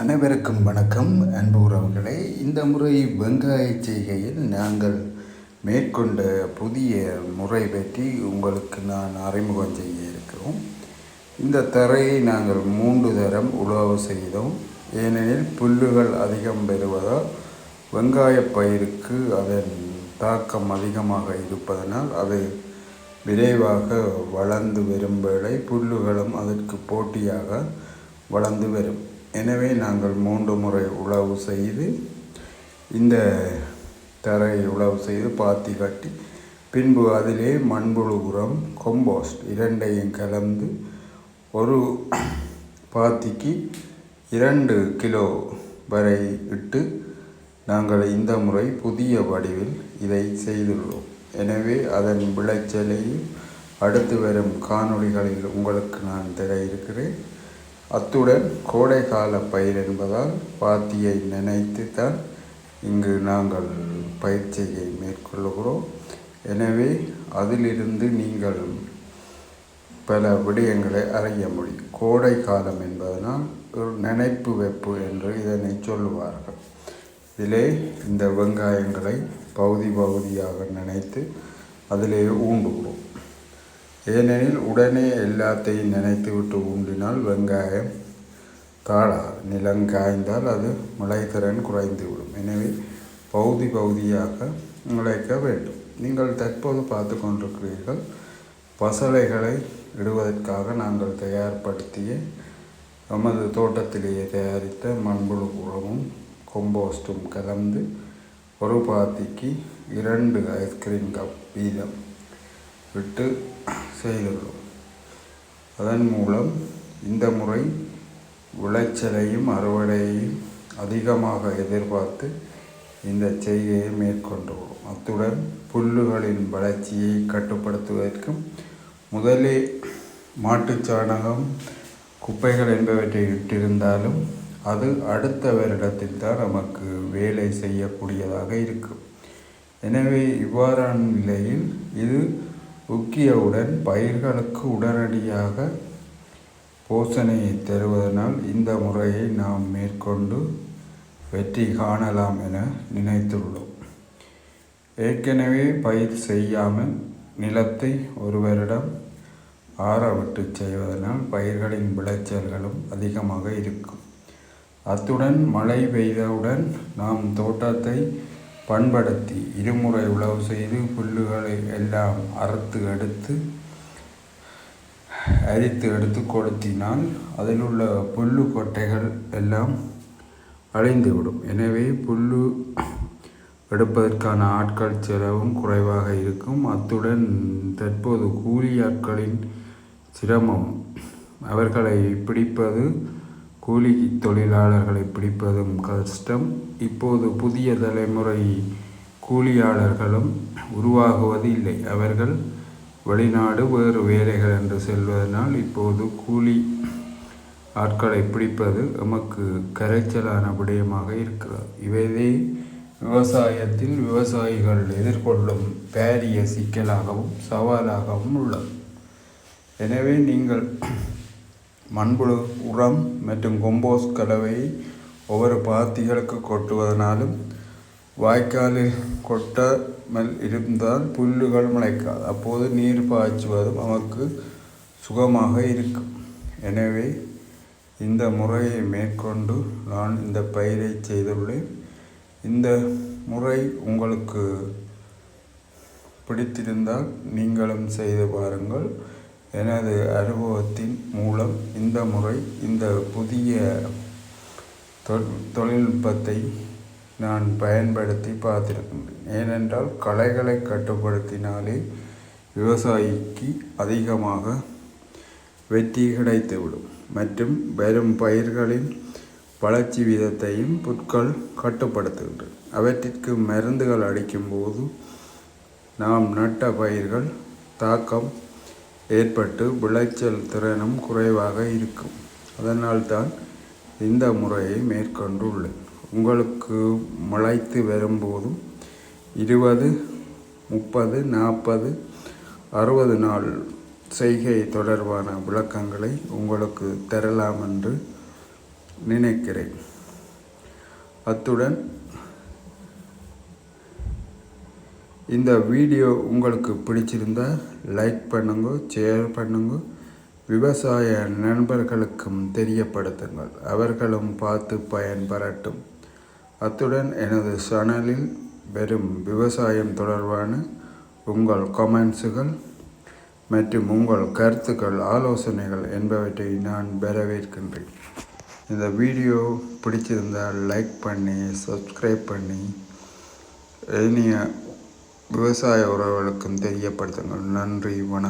அனைவருக்கும் வணக்கம். அன்பு உறவுகளே இந்த முறை வெங்காய செய்கையில் நாங்கள் மேற்கொண்ட புதிய முறை பற்றி உங்களுக்கு நான் அறிமுகம் செய்ய இருக்கிறோம். இந்த தரையை நாங்கள் மூன்று தரம் உழவு செய்தோம். ஏனெனில் புல்லுகள் அதிகம் பெறுவதால் வெங்காய பயிருக்கு அதன் தாக்கம் அதிகமாக இருப்பதனால் அது விரைவாக வளர்ந்து வரும் வேளை புல்லுகளும் அதற்கு போட்டியாக வளர்ந்து வரும். எனவே நாங்கள் மூன்று முறை உழவு செய்து இந்த தரையை உழவு செய்து பாத்தி கட்டி பின்பு அதிலே மண்புழு உரம் கொம்போஸ்ட் இரண்டையும் கலந்து ஒரு பாத்திக்கு இரண்டு கிலோ வரை இட்டு நாங்கள் இந்த முறை புதிய வடிவில் இதை செய்துள்ளோம். எனவே அதன் விளைச்சலையும் அடுத்து வரும் காணொளிகளில் உங்களுக்கு நான் தர இருக்கிறேன். அத்துடன் கோடைக்கால பயிர் என்பதால் பாத்தியை நினைத்து தான் இங்கு நாங்கள் பயிற்சியை மேற்கொள்ளுகிறோம் எனவே அதிலிருந்து நீங்கள் பல விடயங்களை அறிய முடியும். கோடை காலம் என்பதனால் ஒரு நினைப்பு வெப்பு என்று இதனை சொல்லுவார்கள். இதிலே இந்த வெங்காயங்களை பகுதி பகுதியாக நினைத்து அதிலே ஊண்டுகிறோம். ஏனெனில் உடனே எல்லாத்தையும் நினைத்து விட்டு ஊண்டினால் வெங்காயம் தாழாது நிலம் காய்ந்தால் அது முளைத்திறன் குறைந்துவிடும். எனவே பகுதி பகுதியாக முளைக்க வேண்டும். நீங்கள் தற்போது பார்த்து கொண்டிருக்கிறீர்கள் பசலைகளை இடுவதற்காக நாங்கள் தயார்படுத்திய நமது தோட்டத்திலேயே தயாரித்த மண்புழு உரமும் கொம்போஸ்டும் கலந்து ஒரு பாத்திக்கு இரண்டு ஐஸ்கிரீம் கப் வீதம் விட்டு செய்துள்ளோம் அதன் மூலம் இந்த முறை விளைச்சலையும் அறுவடையையும் அதிகமாக எதிர்பார்த்து இந்த செய்கையை மேற்கொண்டுள்ளோம். அத்துடன் புல்லுகளின் வளர்ச்சியை கட்டுப்படுத்துவதற்கும் முதலே மாட்டுச் சாணகம் குப்பைகள் என்பவற்றை இட்டிருந்தாலும் அது அடுத்த வருடத்தில் தான் நமக்கு வேலை செய்யக்கூடியதாக இருக்கும். எனவே இவ்வாறான நிலையில் இது உக்கியவுடன் பயிர்களுக்கு உடனடியாக போசனையை தருவதனால் இந்த முறையை நாம் மேற்கொண்டு வெற்றி காணலாம் என நினைத்துள்ளோம். ஏற்கனவே பயிர் செய்யாமல் நிலத்தை ஒரு வருடம் செய்வதனால் பயிர்களின் விளைச்சல்களும் அதிகமாக இருக்கும். அத்துடன் மழை பெய்தவுடன் நாம் தோட்டத்தை பண்படுத்தி இருமுறை உழவு செய்து புல்லுகளை எல்லாம் அறுத்து எடுத்து அரித்து எடுத்து கொடுத்தினால் அதில் உள்ள புல்லு கொட்டைகள் எல்லாம் அழிந்துவிடும். எனவே புல்லு எடுப்பதற்கான ஆட்கள் செலவும் குறைவாக இருக்கும். அத்துடன் தற்போது கூலி ஆட்களின் சிரமம் அவர்களை பிடிப்பது கூலி தொழிலாளர்களை பிடிப்பதும் கஷ்டம். இப்போது புதிய தலைமுறை கூலியாளர்களும் உருவாகுவது இல்லை அவர்கள் வெளிநாடு வேறு வேலைகள் என்று செல்வதனால் இப்போது கூலி ஆட்களை பிடிப்பது நமக்கு கரைச்சலான விடயமாக இருக்கிறது. இவையே விவசாயத்தில் விவசாயிகள் எதிர்கொள்ளும் பாரிய சிக்கலாகவும் சவாலாகவும் உள்ளது. எனவே நீங்கள் மண்புழு உரம் மற்றும் கொம்போஸ் கலவையை ஒவ்வொரு பாத்திகளுக்கு கொட்டுவதனாலும் வாய்க்காலில் கொட்டாமல் இருந்தால் புல்லுகள் முளைக்காது. அப்போது நீர் பாய்ச்சுவதும் நமக்கு சுகமாக இருக்கும். எனவே இந்த முறையை மேற்கொண்டு நான் இந்த பயிரை செய்துள்ளேன். இந்த முறை உங்களுக்கு பிடித்திருந்தால் நீங்களும் செய்து பாருங்கள். எனது அனுபவத்தின் மூலம் இந்த முறை இந்த புதிய தொழில்நுட்பத்தை நான் பயன்படுத்தி பார்த்திருக்கின்றேன் ஏனென்றால் களைகளை கட்டுப்படுத்தினாலே விவசாயிக்கு அதிகமாக வெற்றி கிடைத்துவிடும். மற்றும் வரும் பயிர்களின் வளர்ச்சி வீதத்தையும் புற்கள் கட்டுப்படுத்துகின்றன அவற்றிற்கு மருந்துகள் அடிக்கும்போது நாம் நட்ட பயிர்கள் தாக்கம் ஏற்பட்டு விளைச்சல் திறனும் குறைவாக இருக்கும். அதனால்தான் இந்த முறையை மேற்கொண்டுள்ளேன். உங்களுக்கு முளைத்து வரும்போதும் இருபது முப்பது நாற்பது அறுபது நாள் செய்கை தொடர்பான விளக்கங்களை உங்களுக்கு தரலாம் என்று நினைக்கிறேன். அத்துடன் இந்த வீடியோ உங்களுக்கு பிடிச்சிருந்தால் லைக் பண்ணுங்க ஷேர் பண்ணுங்க. விவசாய நண்பர்களுக்கும் தெரியப்படுத்துங்கள். அவர்களும் பார்த்து பயன்பெறட்டும். அத்துடன் எனது சேனலில் வெறும் விவசாயம் தொடர்பான உங்கள் கமெண்ட்ஸுகள் மற்றும் உங்கள் கருத்துக்கள் ஆலோசனைகள் என்பவற்றை நான் வரவேற்கின்றேன். இந்த வீடியோ பிடிச்சிருந்தால் லைக் பண்ணி சப்ஸ்கிரைப் பண்ணி இனிய விவசாய உறவுகளுக்கும் தெரியப்படுத்துங்கள். நன்றி வணக்கம்.